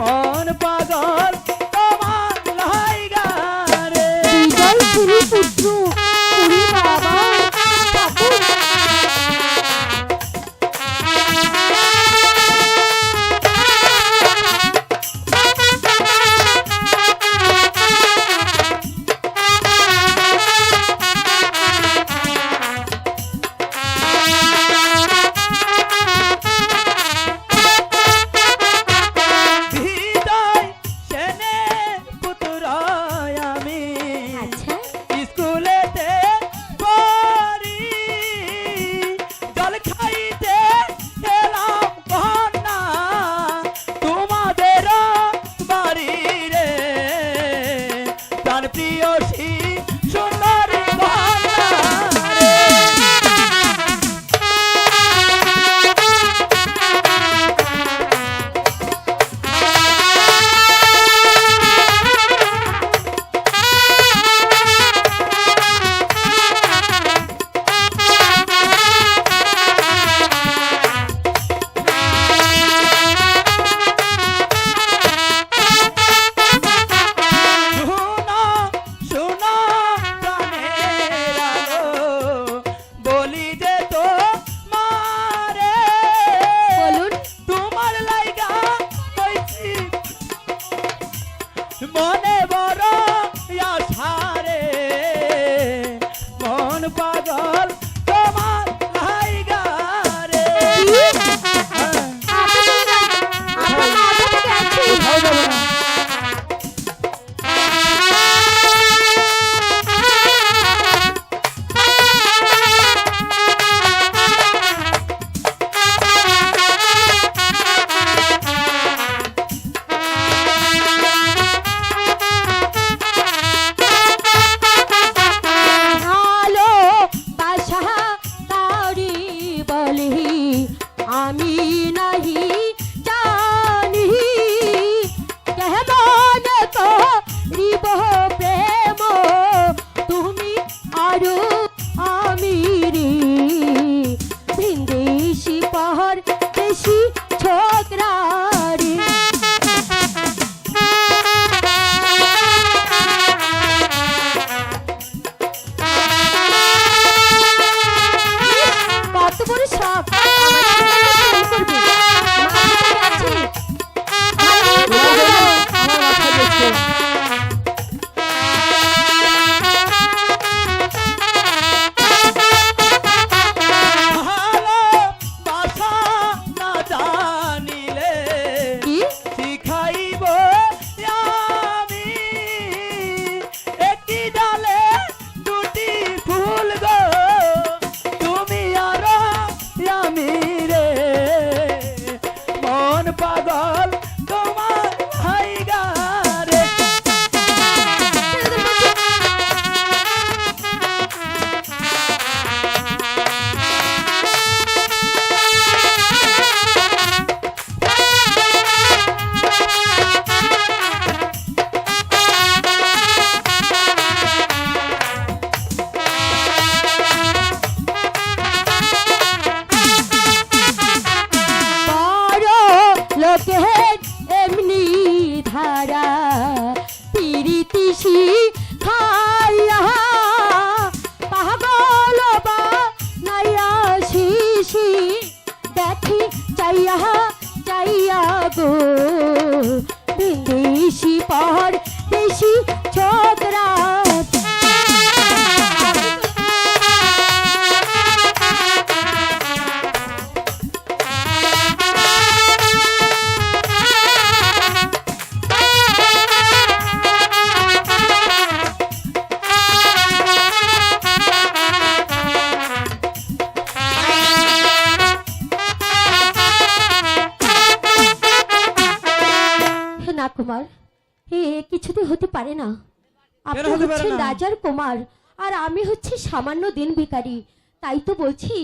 Oh. Kumar এ কিছুতে হতে পারে না। আপনি হচ্ছেন রাজার কুমার আর আমি হচ্ছে সামান্য দিন ভিখারি। তাই তো বলছি